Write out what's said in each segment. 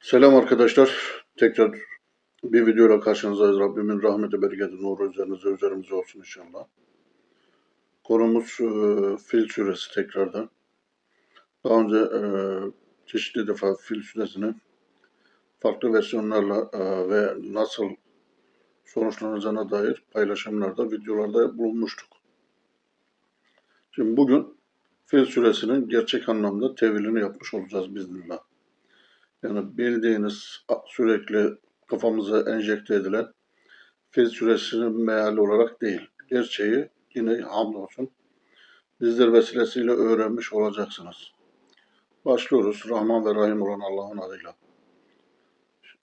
Selam arkadaşlar. Tekrar bir videoyla karşınızdayız. Rabbimin rahmeti, bereketi, nuru üzerinize, üzerimize olsun inşallah. Konumuz e, Fil Suresi tekrardan. Daha önce e, çeşitli defa Fil Suresini farklı versiyonlarla e, ve nasıl sonuçlanacağına dair paylaşımlarda, videolarda bulunmuştuk. Şimdi bugün Fil Suresinin gerçek anlamda tevilini yapmış olacağız biznillah. Yani bildiğiniz sürekli kafamıza enjekte edilen Fil suresinin meali olarak değil. Gerçeği yine hamdolsun bizler vesilesiyle öğrenmiş olacaksınız. Başlıyoruz. Rahman ve Rahim olan Allah'ın adıyla.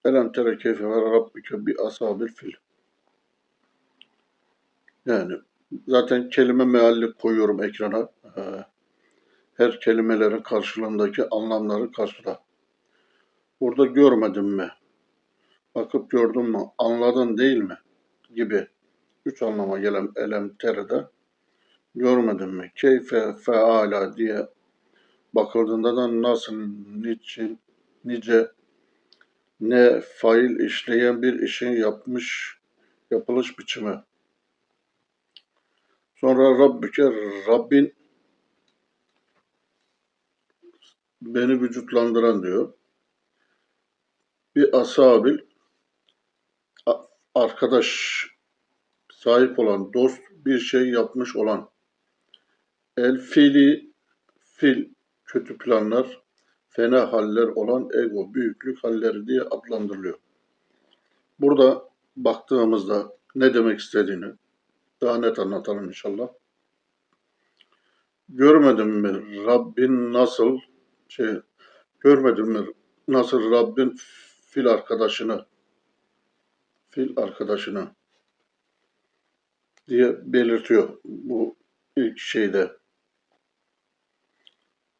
Elem tere keyfe ve rabbike bi asabil fil. Yani zaten kelime mealli koyuyorum ekrana. Ee, Her kelimelerin karşılığındaki anlamları karşıla. Burada görmedin mi? Bakıp gördün mü? Anladın değil mi? Gibi üç anlama gelen elem terede görmedin mi? Keyfe feala diye bakıldığında da nasıl, niçin, nice, ne fail işleyen bir işin yapmış, yapılış biçimi. Sonra Rabbike, Rabbin beni vücutlandıran diyor bir asabil arkadaş sahip olan dost bir şey yapmış olan el fili fil kötü planlar fena haller olan ego büyüklük halleri diye adlandırılıyor. Burada baktığımızda ne demek istediğini daha net anlatalım inşallah. Görmedim mi Rabbin nasıl şey görmedim mi nasıl Rabbin fil arkadaşını fil arkadaşını diye belirtiyor bu ilk şeyde.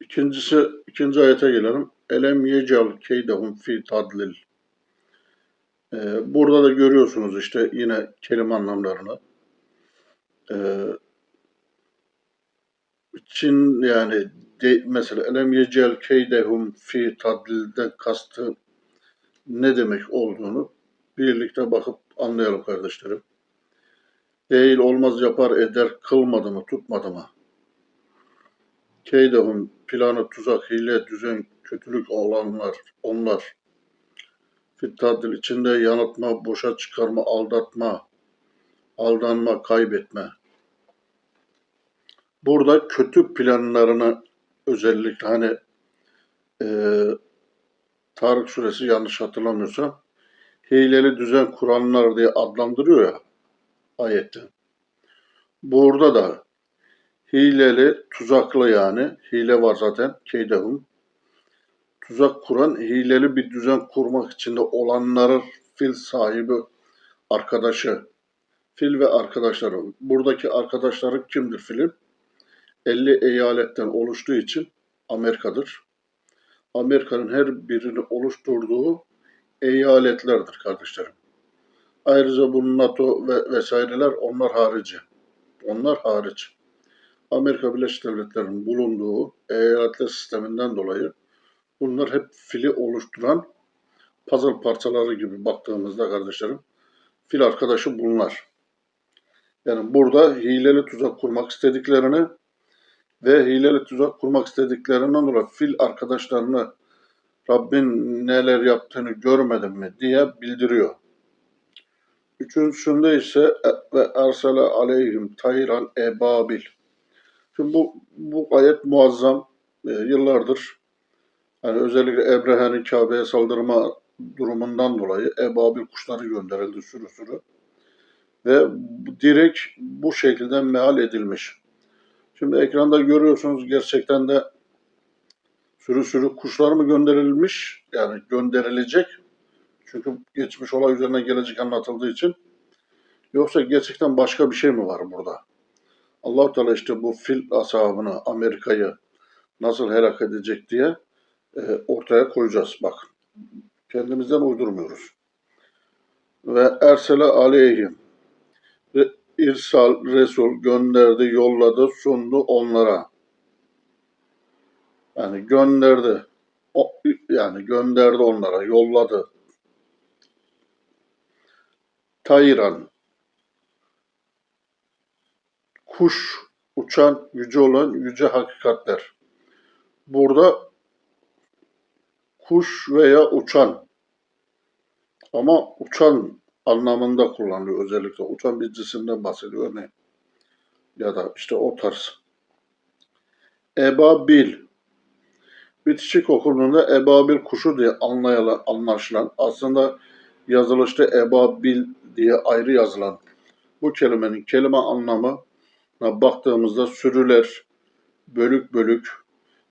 İkincisi, ikinci ayete gelelim. Elem yecal keydehum fi tadlil. Ee, burada da görüyorsunuz işte yine kelime anlamlarını. Ee, Çin yani de, mesela elem yecel keydehum fi tadlilden kastı ne demek olduğunu birlikte bakıp anlayalım kardeşlerim. Değil olmaz yapar eder kılmadı mı tutmadı mı? Keydehum planı tuzak hile düzen kötülük olanlar onlar. Fittadil içinde yanıltma, boşa çıkarma, aldatma, aldanma, kaybetme. Burada kötü planlarını özellikle hani e, Tarık suresi yanlış hatırlamıyorsam hileli düzen kuranlar diye adlandırıyor ya ayette. Burada da hileli, tuzaklı yani, hile var zaten, keydehum. Tuzak kuran, hileli bir düzen kurmak içinde olanların fil sahibi, arkadaşı. Fil ve arkadaşları. Buradaki arkadaşları kimdir filin? 50 eyaletten oluştuğu için Amerika'dır. Amerika'nın her birini oluşturduğu eyaletlerdir kardeşlerim. Ayrıca bu NATO ve vesaireler onlar harici. Onlar hariç. Amerika Birleşik Devletleri'nin bulunduğu eyaletler sisteminden dolayı bunlar hep fili oluşturan puzzle parçaları gibi baktığımızda kardeşlerim fil arkadaşı bunlar. Yani burada hileli tuzak kurmak istediklerini ve hileli tuzak kurmak istediklerinden dolayı fil arkadaşlarını Rabbin neler yaptığını görmedin mi diye bildiriyor. Üçüncüsünde ise e, ve ersele aleyhim tayran ebabil. Şimdi bu, bu ayet muazzam. E, yıllardır yani özellikle Ebrehe'nin Kabe'ye saldırma durumundan dolayı ebabil kuşları gönderildi sürü sürü. Ve direkt bu şekilde meal edilmiş. Şimdi ekranda görüyorsunuz gerçekten de sürü sürü kuşlar mı gönderilmiş? Yani gönderilecek. Çünkü geçmiş olay üzerine gelecek anlatıldığı için. Yoksa gerçekten başka bir şey mi var burada? allah Teala işte bu fil ashabını, Amerika'yı nasıl helak edecek diye e, ortaya koyacağız. Bak, kendimizden uydurmuyoruz. Ve ersele aleyhim irsal, Resul gönderdi, yolladı, sundu onlara. Yani gönderdi. O, yani gönderdi onlara, yolladı. Tayran. Kuş, uçan, yüce olan yüce hakikatler. Burada kuş veya uçan ama uçan anlamında kullanılıyor özellikle. Uçan bir cisimden bahsediyor örneğin. Ya da işte o tarz. Ebabil. Bitişik okunduğunda ebabil kuşu diye anlayılan, anlaşılan aslında yazılışta ebabil diye ayrı yazılan bu kelimenin kelime anlamına baktığımızda sürüler, bölük bölük,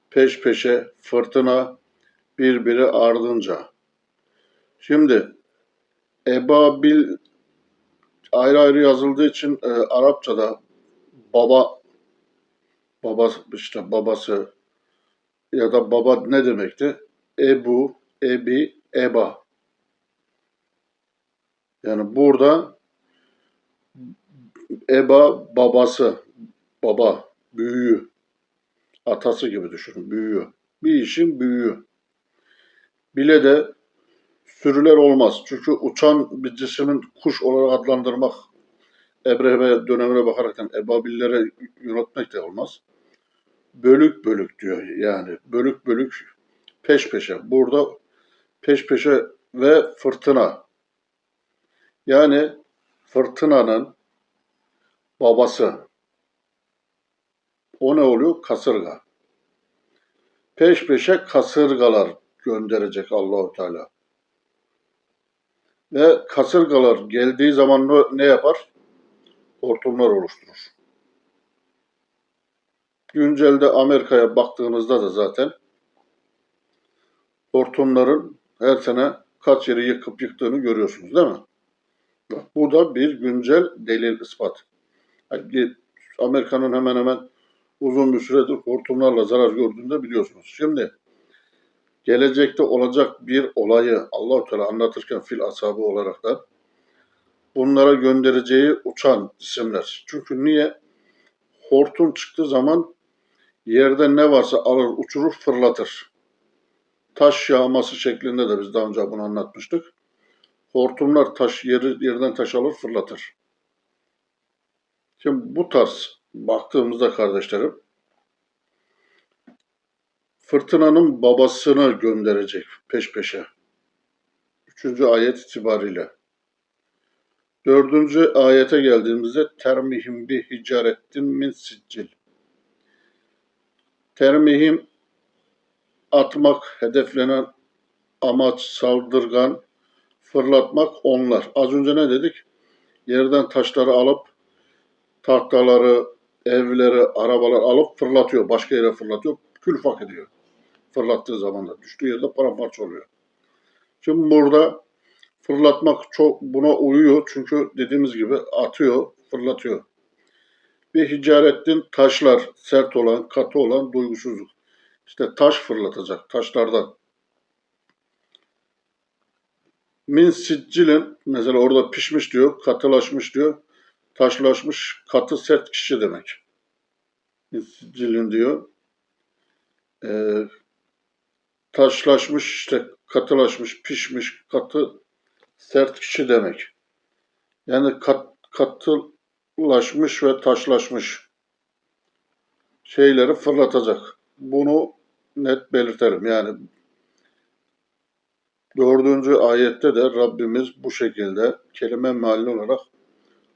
peş peşe, fırtına, birbiri ardınca. Şimdi ebabil ayrı ayrı yazıldığı için e, Arapçada baba babası işte babası ya da baba ne demekti? Ebu, ebi, eba. Yani burada eba babası, baba, büyüğü, atası gibi düşünün, büyüğü. Bir işin büyüğü. Bile de sürüler olmaz. Çünkü uçan bir cismin kuş olarak adlandırmak Ebrehe dönemine bakaraktan ebabillere yönetmek de olmaz. Bölük bölük diyor yani. Bölük bölük peş peşe. Burada peş peşe ve fırtına. Yani fırtınanın babası. O ne oluyor? Kasırga. Peş peşe kasırgalar gönderecek Allahu Teala. Ve kasırgalar geldiği zaman ne- yapar? Hortumlar oluşturur. Güncelde Amerika'ya baktığınızda da zaten hortumların her sene kaç yeri yıkıp yıktığını görüyorsunuz değil mi? Bak, Bu da bir güncel delil ispat. Amerika'nın hemen hemen uzun bir süredir hortumlarla zarar gördüğünü de biliyorsunuz. Şimdi gelecekte olacak bir olayı Allah-u Teala anlatırken fil ashabı olarak da bunlara göndereceği uçan cisimler. Çünkü niye? Hortum çıktığı zaman yerde ne varsa alır uçurur fırlatır. Taş yağması şeklinde de biz daha önce bunu anlatmıştık. Hortumlar taş yeri yerden taş alır fırlatır. Şimdi bu tarz baktığımızda kardeşlerim fırtınanın babasını gönderecek peş peşe. Üçüncü ayet itibariyle. Dördüncü ayete geldiğimizde termihim bi hicarettin min siccil. Termihim atmak, hedeflenen amaç, saldırgan, fırlatmak onlar. Az önce ne dedik? Yerden taşları alıp tahtaları, evleri, arabalar alıp fırlatıyor. Başka yere fırlatıyor. Külfak ediyor. Fırlattığı zaman da. Düştüğü yerde paramparça oluyor. Şimdi burada fırlatmak çok buna uyuyor. Çünkü dediğimiz gibi atıyor, fırlatıyor. Bir hicarettin taşlar sert olan, katı olan duygusuzluk. İşte taş fırlatacak taşlardan. Min siccilin mesela orada pişmiş diyor, katılaşmış diyor. Taşlaşmış, katı sert kişi demek. Min siccilin diyor. Ee, taşlaşmış işte katılaşmış, pişmiş, katı sert kişi demek. Yani kat, katılaşmış ve taşlaşmış şeyleri fırlatacak. Bunu net belirtelim. Yani dördüncü ayette de Rabbimiz bu şekilde kelime mealli olarak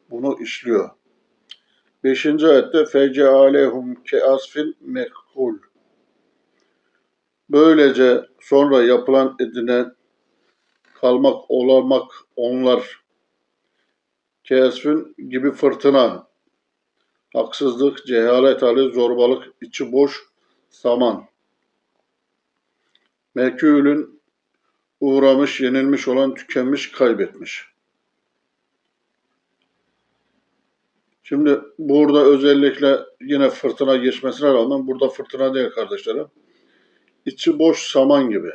bunu işliyor. Beşinci ayette fecealehum ke asfin mekul. Böylece sonra yapılan edinen kalmak, olamak onlar kesfin gibi fırtına, haksızlık, cehalet hali, zorbalık, içi boş, saman. Mekülün uğramış, yenilmiş olan, tükenmiş, kaybetmiş. Şimdi burada özellikle yine fırtına geçmesine rağmen burada fırtına değil kardeşlerim. İçi boş saman gibi.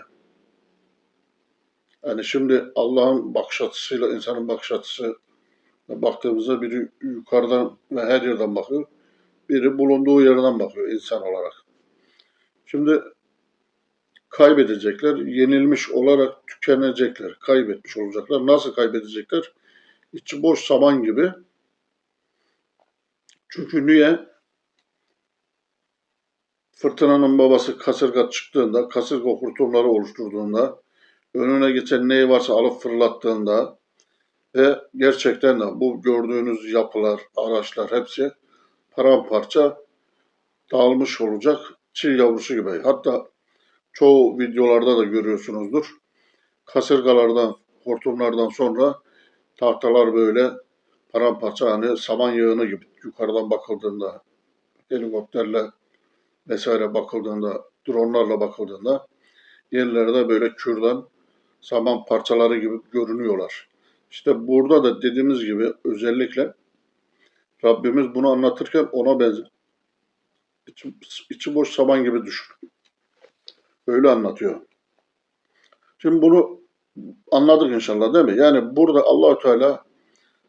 Yani şimdi Allah'ın bakış açısıyla insanın bakış açısı baktığımızda biri yukarıdan ve her yerden bakıyor. Biri bulunduğu yerden bakıyor insan olarak. Şimdi kaybedecekler. Yenilmiş olarak tükenecekler. Kaybetmiş olacaklar. Nasıl kaybedecekler? İçi boş saman gibi. Çünkü niye? Fırtınanın babası kasırga çıktığında, kasırga hortumları oluşturduğunda, önüne geçen neyi varsa alıp fırlattığında ve gerçekten de bu gördüğünüz yapılar, araçlar hepsi paramparça dağılmış olacak çil yavrusu gibi. Hatta çoğu videolarda da görüyorsunuzdur. Kasırgalardan, hortumlardan sonra tahtalar böyle paramparça hani saman yığını gibi yukarıdan bakıldığında helikopterle vesaire bakıldığında, dronlarla bakıldığında yerlerde böyle kürdan saman parçaları gibi görünüyorlar. İşte burada da dediğimiz gibi özellikle Rabbimiz bunu anlatırken ona benzer. İçi, içi boş saman gibi düşün. Öyle anlatıyor. Şimdi bunu anladık inşallah değil mi? Yani burada Allahü Teala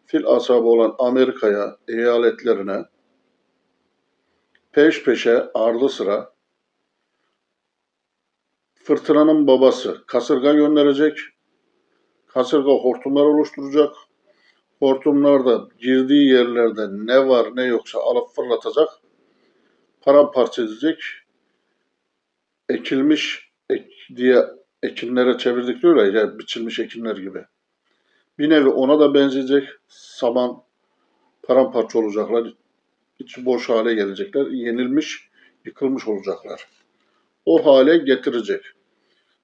fil asabı olan Amerika'ya, eyaletlerine peş peşe ardı sıra fırtınanın babası kasırga gönderecek. Kasırga hortumlar oluşturacak. Hortumlarda girdiği yerlerde ne var ne yoksa alıp fırlatacak. Paramparça edecek. Ekilmiş ek diye ekinlere çevirdik diyor ya, yani biçilmiş ekinler gibi. Bir nevi ona da benzeyecek. Saman paramparça olacaklar. İçi boş hale gelecekler. Yenilmiş, yıkılmış olacaklar. O hale getirecek.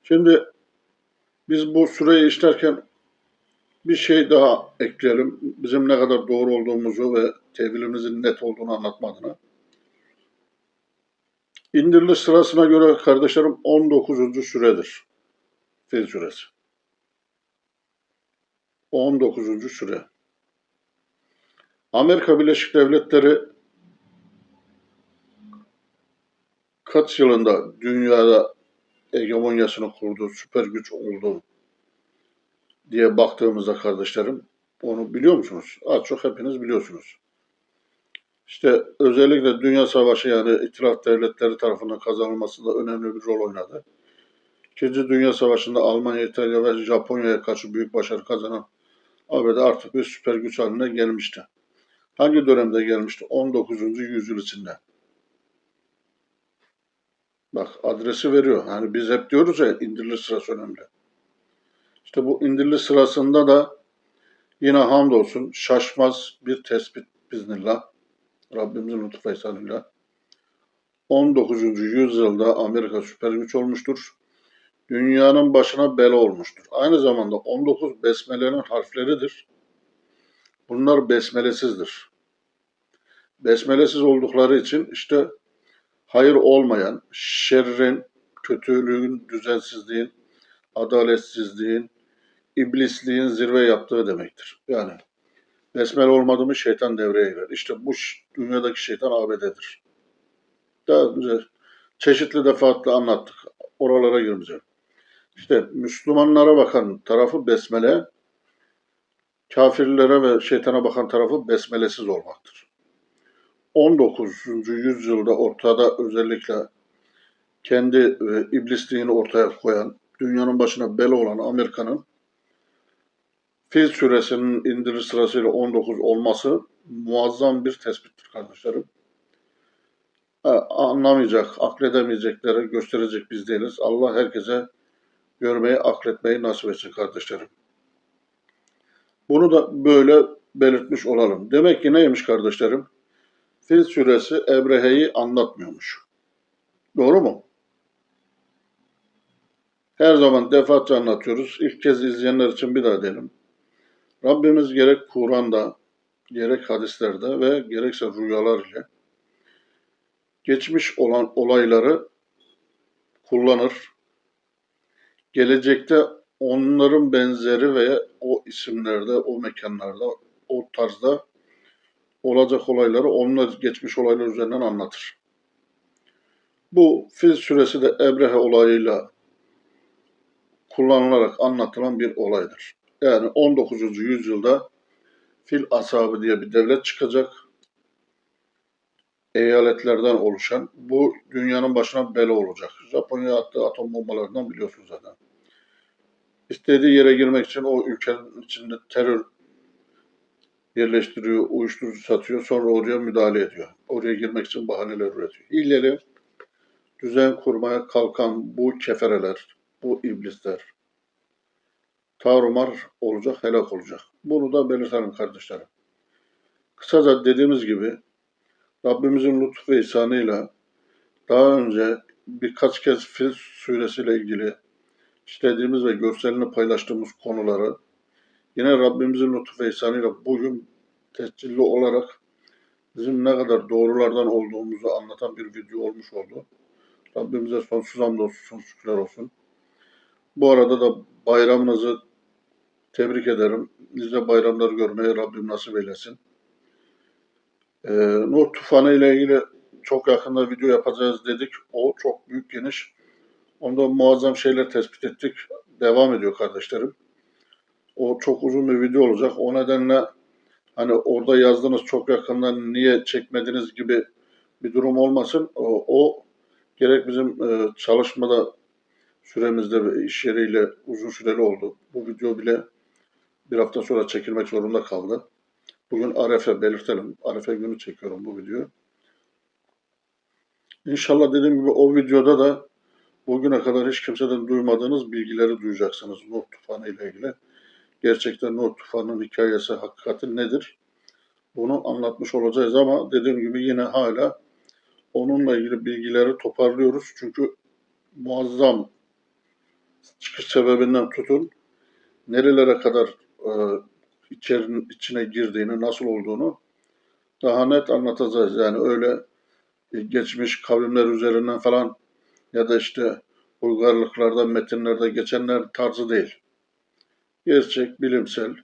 Şimdi biz bu süreyi işlerken bir şey daha ekleyelim. Bizim ne kadar doğru olduğumuzu ve tevilimizin net olduğunu anlatma adına. İndiriliş sırasına göre kardeşlerim 19. süredir. Fil süresi. 19. süre. Amerika Birleşik Devletleri kaç yılında dünyada hegemonyasını kurdu, süper güç oldu diye baktığımızda kardeşlerim onu biliyor musunuz? Az çok hepiniz biliyorsunuz. İşte özellikle Dünya Savaşı yani İtilaf Devletleri tarafından kazanılmasında önemli bir rol oynadı. İkinci Dünya Savaşı'nda Almanya, İtalya ve Japonya'ya karşı büyük başarı kazanan ABD artık bir süper güç haline gelmişti. Hangi dönemde gelmişti? 19. yüzyıl içinde. Bak adresi veriyor. Yani biz hep diyoruz ya indiriliş sırası önemli. İşte bu indiriliş sırasında da yine hamdolsun şaşmaz bir tespit biznillah. Rabbimizin lütfu ihsanıyla. 19. yüzyılda Amerika süper güç olmuştur. Dünyanın başına bela olmuştur. Aynı zamanda 19 besmelerin harfleridir. Bunlar besmelesizdir. Besmelesiz oldukları için işte hayır olmayan, şerrin, kötülüğün, düzensizliğin, adaletsizliğin, iblisliğin zirve yaptığı demektir. Yani besmele olmadı şeytan devreye girer. İşte bu dünyadaki şeytan ABD'dir. Daha önce çeşitli defaatla anlattık. Oralara girmeyeceğim. İşte Müslümanlara bakan tarafı besmele, kafirlere ve şeytana bakan tarafı besmelesiz olmaktır. 19. yüzyılda ortada özellikle kendi e, iblisliğini ortaya koyan, dünyanın başına bela olan Amerika'nın Fil suresinin indiriş sırasıyla 19 olması muazzam bir tespittir kardeşlerim. Ha, Anlamayacak, akledemeyecekleri gösterecek biz değiliz. Allah herkese görmeyi, akletmeyi nasip etsin kardeşlerim. Bunu da böyle belirtmiş olalım. Demek ki neymiş kardeşlerim? Fil suresi Ebrehe'yi anlatmıyormuş. Doğru mu? Her zaman defaatçe anlatıyoruz. İlk kez izleyenler için bir daha diyelim. Rabbimiz gerek Kur'an'da, gerek hadislerde ve gerekse rüyalar ile geçmiş olan olayları kullanır. Gelecekte onların benzeri ve o isimlerde, o mekanlarda, o tarzda olacak olayları onlar geçmiş olaylar üzerinden anlatır. Bu Fil suresi de Ebrehe olayıyla kullanılarak anlatılan bir olaydır. Yani 19. yüzyılda Fil asabı diye bir devlet çıkacak. eyaletlerden oluşan bu dünyanın başına bela olacak. Japonya attığı atom bombalarından biliyorsunuz zaten. İstediği yere girmek için o ülkenin içinde terör yerleştiriyor, uyuşturucu satıyor, sonra oraya müdahale ediyor. Oraya girmek için bahaneler üretiyor. İlleri düzen kurmaya kalkan bu kefereler, bu iblisler tarumar olacak, helak olacak. Bunu da belirtelim kardeşlerim. Kısaca dediğimiz gibi Rabbimizin lütfu ve ihsanıyla daha önce birkaç kez Fil suresiyle ilgili işlediğimiz ve görselini paylaştığımız konuları yine Rabbimizin lütfu ihsanıyla bugün tescilli olarak bizim ne kadar doğrulardan olduğumuzu anlatan bir video olmuş oldu. Rabbimize sonsuz hamdolsun, sonsuz şükürler olsun. Bu arada da bayramınızı tebrik ederim. Nice bayramlar görmeye Rabbim nasip eylesin. Ee, Nur tufanı ile ilgili çok yakında video yapacağız dedik. O çok büyük geniş. Onda muazzam şeyler tespit ettik. Devam ediyor kardeşlerim. O çok uzun bir video olacak. O nedenle hani orada yazdınız çok yakından niye çekmediniz gibi bir durum olmasın. O, o gerek bizim e, çalışmada süremizde ve iş yeriyle uzun süreli oldu. Bu video bile bir hafta sonra çekilmek zorunda kaldı. Bugün Arefe belirtelim. Arefe günü çekiyorum bu videoyu. İnşallah dediğim gibi o videoda da bugüne kadar hiç kimseden duymadığınız bilgileri duyacaksınız Nuh tufanı ile ilgili. Gerçekten Nuh tufanının hikayesi, hakikati nedir? Bunu anlatmış olacağız ama dediğim gibi yine hala onunla ilgili bilgileri toparlıyoruz. Çünkü muazzam çıkış sebebinden tutun nerelere kadar e, içerinin içine girdiğini, nasıl olduğunu daha net anlatacağız. Yani öyle e, geçmiş kavimler üzerinden falan ya da işte uygarlıklarda, metinlerde geçenler tarzı değil. Gerçek, bilimsel,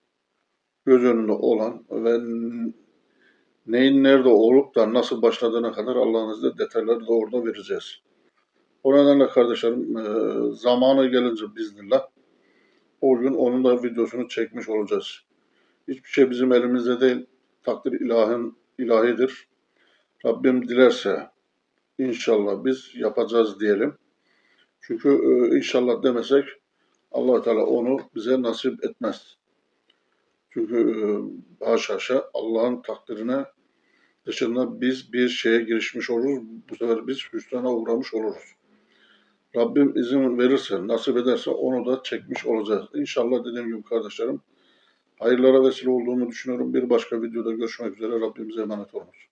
göz önünde olan ve neyin nerede olup da nasıl başladığına kadar Allah'ın izniyle detayları da orada vereceğiz. O nedenle kardeşlerim e, zamanı gelince biznillah o gün onun da videosunu çekmiş olacağız. Hiçbir şey bizim elimizde değil. Takdir ilahin, ilahidir. Rabbim dilerse inşallah biz yapacağız diyelim. Çünkü e, inşallah demesek allah Teala onu bize nasip etmez. Çünkü e, haşa haşa Allah'ın takdirine dışında biz bir şeye girişmiş oluruz. Bu sefer biz hüsrana uğramış oluruz. Rabbim izin verirse, nasip ederse onu da çekmiş olacağız. İnşallah dediğim gibi kardeşlerim hayırlara vesile olduğunu düşünüyorum. Bir başka videoda görüşmek üzere. Rabbimize emanet olunuz.